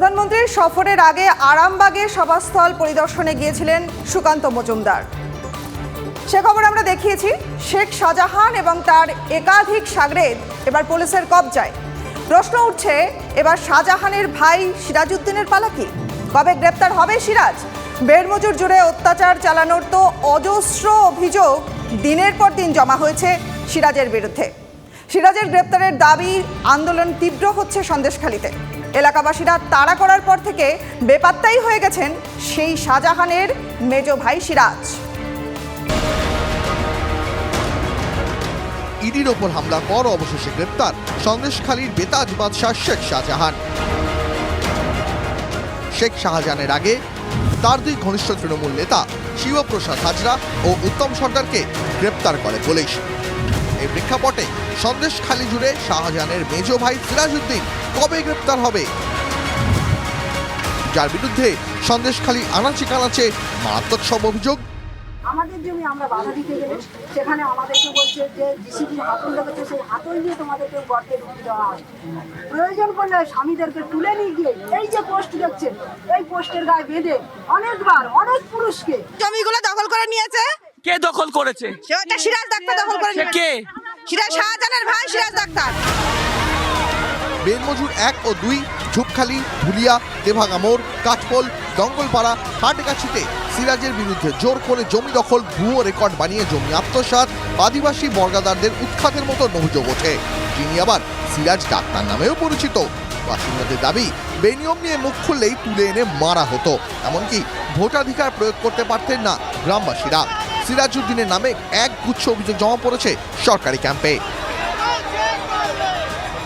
প্রধানমন্ত্রীর সফরের আগে আরামবাগে সভাস্থল পরিদর্শনে গিয়েছিলেন সুকান্ত মজুমদার। সে খবর আমরা দেখিয়েছি। শেখ শাহজাহান এবং তার একাধিক সাগরেদ এবার পুলিশের কবজায়। প্রশ্ন উঠছে, এবার শাহজাহানের ভাই সিরাজউদ্দিনের পালা কি? কবে গ্রেপ্তার হবে সিরাজ? বেড়মজুর জুড়ে অত্যাচার চালানোর তো অজস্র অভিযোগ দিনের পর দিন জমা হয়েছে সিরাজের বিরুদ্ধে। সিরাজের গ্রেপ্তারের দাবি আন্দোলন তীব্র হচ্ছে সন্দেশখালীতে। এলাকাবাসীরা তাড়া করার পর থেকে বেপাত্তাই হয়ে গেছেন সেই শাহজাহানের মেজ ভাই সিরাজ। ইডির ওপর হামলা পর অবশেষে গ্রেপ্তার। সন্দেশখালীর বেতাজ বাদশাহ শেখ শাহজাহান। শেখ শাহজাহানের আগে তার দুই ঘনিষ্ঠ তৃণমূল নেতা শিবপ্রসাদ হাজরা ও উত্তম সর্দারকে গ্রেপ্তার করে পুলিশ। এই প্রেক্ষাপটে সন্দেশখালী জুড়ে শাহজাহানের মেজ ভাই সিরাজউদ্দিন কবে গ্রেপ্তার হবে? যার বিরুদ্ধে সন্দেশখালী আনাচে কানাচে মারাত্মক সব অভিযোগ। আমাদের জমি আমরা বাধা দিতে গেলে সেখানে আমাদেরকে বলছে যে হাতল লেগেছে সেই হাতল নিয়ে তোমাদেরকে গর্তে ঢুকিয়ে দেওয়া হয়। প্রয়োজন পড়লে স্বামীদেরকে তুলে নিয়ে গিয়ে এই যে পোস্ট দেখছেন এই পোস্টের গায়ে বেঁধে অনেকবার অনেক পুরুষকে জমিগুলো দখল করে নিয়েছে। কে দখল করেছে? সেটা সিরাজ ডাক্তার দখল করে কে? সিরাজ ভাই সিরাজ ডাক্তার বেলমজুর এক ও দুই, ঝুপখালি, ভুলিয়া ধুলিয়া দেভাগামোর কাঠপোল, দঙ্গলপাড়া হাটগাছিতে সিরাজের বিরুদ্ধে জোর করে জমি দখল, ভুয়ো রেকর্ড বানিয়ে জমি আত্মসাৎ, আদিবাসী বর্গাদারদের উৎখাতের মতো অভিযোগ ওঠে। যিনি আবার সিরাজ ডাক্তার নামেও পরিচিত। বাসিন্দাদের দাবি, বেনিয়ম নিয়ে মুখ খুললেই তুলে এনে মারা হতো। এমনকি ভোটাধিকার প্রয়োগ করতে পারতেন না গ্রামবাসীরা। সিরাজউদ্দিনের নামে এক গুচ্ছ অভিযোগ জমা পড়েছে সরকারি ক্যাম্পে।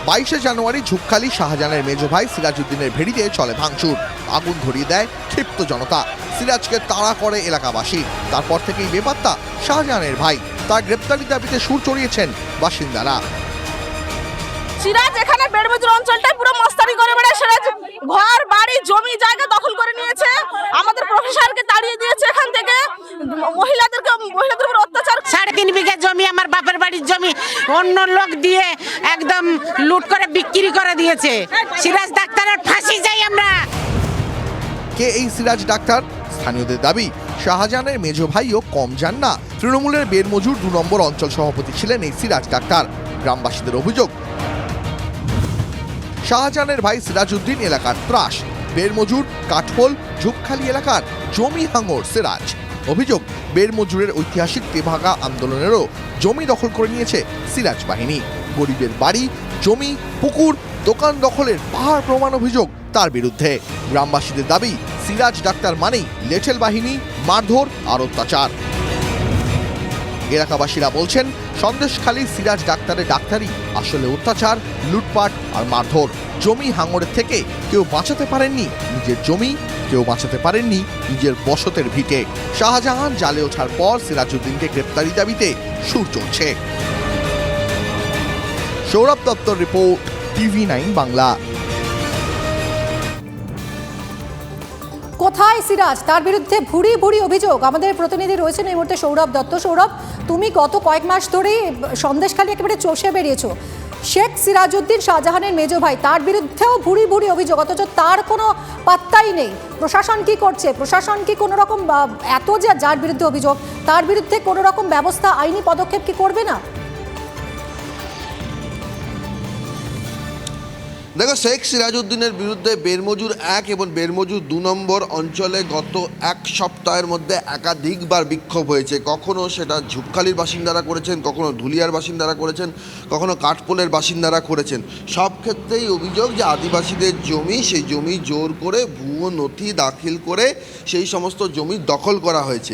বাইশে জানুয়ারি ঝুপখালি শাহজাহানের মেজ ভাই সিরাজউদ্দিনের ভেড়িতে চলে ভাঙচুর। আগুন ধরিয়ে দেয় ক্ষিপ্ত জনতা। সিরাজকে তাড়া করে এলাকাবাসী। তারপর থেকেই বেপাত্তা শাহজাহানের ভাই। তার গ্রেপ্তারি দাবিতে সুর চড়িয়েছেন বাসিন্দারা। সিরাজ এখানে পুরো মস্তানি করে বেড়ায় ঘর বাড়ি জমি জায়গা দখল করে নিয়েছে আমাদের প্রফেসরকে তাড়িয়ে দিয়েছে এখান থেকে মহিলাদেরকে মহিলাদের উপর অত্যাচার সাড়ে তিন বিঘা জমি আমার বাপের বাড়ির জমি অন্য লোক দিয়ে একদম লুট করে, বিক্রি করে দিয়েছে। সিরাজ ডাক্তারের ফাঁসি চাই আমরা। কে এই সিরাজ ডাক্তার? স্থানীয়দের দাবি, শাহজাহানের মেজ ভাইও কম যান না। তৃণমূলের বেরমজুর দু নম্বর অঞ্চল সভাপতি ছিলেন এই সিরাজ ডাক্তার। গ্রামবাসীদের অভিযোগ, শাহজাহানের ভাই সিরাজউদ্দিন এলাকার ত্রাস। বেরমজুর কাঠপোল, ঝুপখালি এলাকার জমি হাঙর সিরাজ। অভিযোগ বেড়মজুরের ঐতিহাসিক তেভাগা আন্দোলনেরও জমি দখল করে নিয়েছে সিরাজ বাহিনী। গরিবের বাড়ি, জমি, পুকুর, দোকান দখলের পাহাড় প্রমাণ অভিযোগ তার বিরুদ্ধে। গ্রামবাসীদের দাবি, সিরাজ ডাক্তার মানেই লেঠেল বাহিনী, মারধর আর অত্যাচার। এলাকাবাসীরা বলছেন, সন্দেশখালী সিরাজ ডাক্তারের ডাক্তারি, আসলে অত্যাচার, লুটপাট আর মারধর। জমি হাঙরের থেকে কেউ বাঁচাতে পারেননি নিজের জমি, কেউ বাঁচাতে পারেননি নিজের বসতের ভিটে। শাহজাহান জালে ওঠার পর সিরাজউদ্দিনকে গ্রেপ্তারি দাবিতে সুর চলছে সৌরভ দত্তর রিপোর্ট টিভি নাইন বাংলা। কোথায় সিরাজ? তার বিরুদ্ধে ভুরি ভুরি অভিযোগ। আমাদের প্রতিনিধি রয়েছেন এই মুহূর্তে সৌরভ দত্ত। সৌরভ, তুমি গত কয়েক মাস ধরেই সন্দেশখালী একেবারে চষে বেরিয়েছো। শেখ সিরাজউদ্দিন শাহজাহানের মেজো ভাই, তার বিরুদ্ধেও ভুরি ভুরি অভিযোগ, অথচ তার কোনো পাত্তাই নেই। প্রশাসন কি করছে? প্রশাসন কি কোনো রকম এত যে যার বিরুদ্ধে অভিযোগ, তার বিরুদ্ধে কোনো রকম ব্যবস্থা, আইনি পদক্ষেপ কি করবে না? দেখো, শেখ সিরাজউদ্দিনের বিরুদ্ধে বেরমজুর এক এবং বেরমজুর দু নম্বর অঞ্চলে গত এক সপ্তাহের মধ্যে একাধিকবার বিক্ষোভ হয়েছে। কখনো সেটা ঝুপখালির বাসিন্দারা করেছেন, কখনো ধুলিয়ার বাসিন্দারা করেছেন, কখনো কাঠপোলের বাসিন্দারা করেছেন। সব ক্ষেত্রেই অভিযোগ যে আদিবাসীদের জমি, সেই জমি জোর করে ভুয়ো নথি দাখিল করে সেই সমস্ত জমি দখল করা হয়েছে।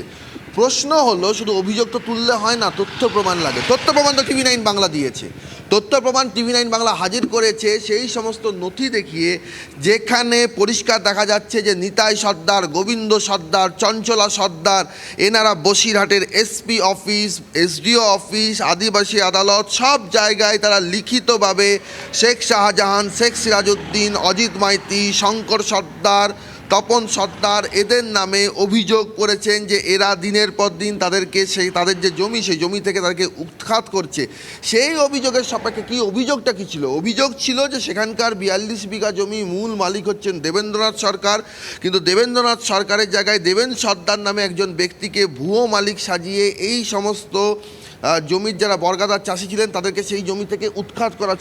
প্রশ্ন হলো, শুধু অভিযোগ তো তুললে হয় না, তথ্য প্রমাণ লাগে। তথ্য প্রমাণ তো টিভি নাইন বাংলা দিয়েছে। তথ্য প্রমাণ টিভি নাইন বাংলা হাজির করেছে সেই সমস্ত নথি দেখিয়ে যেখানে পরিষ্কার দেখা যাচ্ছে যে নিতাই সর্দার, গোবিন্দ সর্দার, চঞ্চলা সর্দার, এনারা বসিরহাটের এসপি অফিস এসডিও অফিস আদিবাসী আদালত সব জায়গায় তারা লিখিতভাবে শেখ শাহজাহান, শেখ সিরাজউদ্দিন, অজিত মাইতি, শঙ্কর সর্দার তপন সর্দার এদের নামে অভিযোগ করেছেন যে এরা দিনের পর দিন তাদেরকে সেই, তাদের যে জমি, সেই জমি থেকে তাদেরকে উৎখাত করছে। সেই অভিযোগের সাপেক্ষে কি, অভিযোগটা কি ছিল? অভিযোগ ছিল যে সেখানকার বিয়াল্লিশ বিঘা জমি মূল মালিক হচ্ছেন দেবেন্দ্রনাথ সরকার। কিন্তু দেবেন্দ্রনাথ সরকারের জায়গায় দেবেন সর্দার নামে একজন ব্যক্তিকে ভুয়ো মালিক সাজিয়ে এই সমস্ত জমির যারা বর্গাদার চাষি ছিলেন, তাদেরকে সেই জমি থেকে উৎখাত করা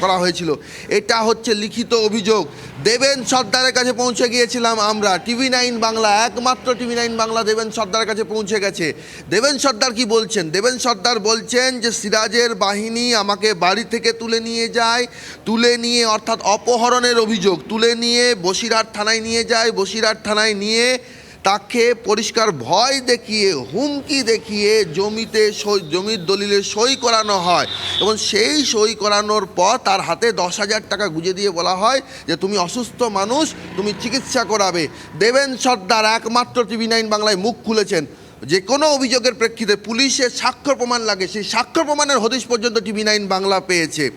করা হয়েছিল। এটা হচ্ছে লিখিত অভিযোগ। দেবেন সর্দারের কাছে পৌঁছে গিয়েছিলাম আমরা। টিভি নাইন বাংলা, একমাত্র টিভি নাইন বাংলা দেবেন সর্দারের কাছে পৌঁছে গেছে। দেবেন সর্দার কি বলছেন? দেবেন সর্দার বলছেন যে, সিরাজের বাহিনী আমাকে বাড়ি থেকে তুলে নিয়ে যায়, তুলে নিয়ে অর্থাৎ অপহরণের অভিযোগ, তুলে নিয়ে বসিরহাট থানায় নিয়ে যায়, বসিরহাট থানায় নিয়ে তাকে পরিষ্কার ভয় দেখিয়ে, হুমকি দেখিয়ে জমিতে সই, জমির দলিলে সই করানো হয় এবং সেই সই করানোর পর তার হাতে দশ হাজার টাকা গুঁজে দিয়ে বলা হয় যে, তুমি অসুস্থ মানুষ, তুমি চিকিৎসা করাবে। দেবেন সর্দার একমাত্র টিভি নাইন বাংলায় মুখ খুলেছেন। যে কোনো অভিযোগের প্রেক্ষিতে পুলিশের স্বাক্ষর প্রমাণ লাগে। সেই স্বাক্ষর প্রমাণের হদিশ পর্যন্ত টিভি নাইন বাংলা পেয়েছে।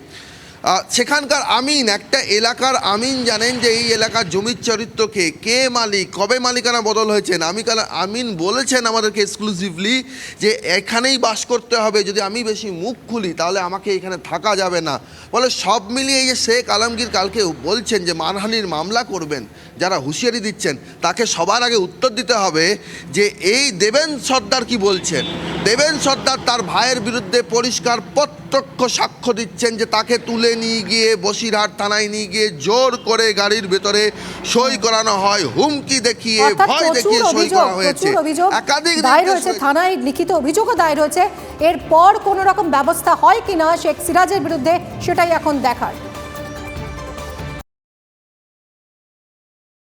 সেখানকার আমিন, একটা এলাকার আমিন জানেন যে এই এলাকার জমির চরিত্রকে কে মালিক, কবে মালিকানা বদল হয়েছেন? আমি আমিন বলেছেন আমাদেরকে এক্সক্লুসিভলি যে এখানেই বাস করতে হবে, যদি আমি বেশি মুখ খুলি তাহলে আমাকে এখানে থাকা যাবে না। বলে সব মিলিয়ে এই যে শেখ আলমগীর কালকে বলছেন যে মানহানির মামলা করবেন, যারা হুঁশিয়ারি দিচ্ছেন, তাকে সবার আগে উত্তর দিতে হবে যে এই দেবেন সর্দার কি বলছেন? দেবেন সর্দার তার ভাইয়ের বিরুদ্ধে পরিষ্কার প্রত্যক্ষ সাক্ষ্য দিচ্ছেন যে তাকে তুলে নিয়ে গিয়ে বসিরহাট থানায় নিয়ে গিয়ে জোর করে গাড়ির ভেতরে সই করানো হয় হুমকি দেখিয়ে ভয় দেখিয়ে সই করা হয়েছে একাধিক দায়ের হয়েছে। থানায় লিখিত অভিযোগও দায়ের হয়েছে এরপর কোনো রকম ব্যবস্থা হয় কিনা শেখ সিরাজের বিরুদ্ধে সেটাই এখন দেখার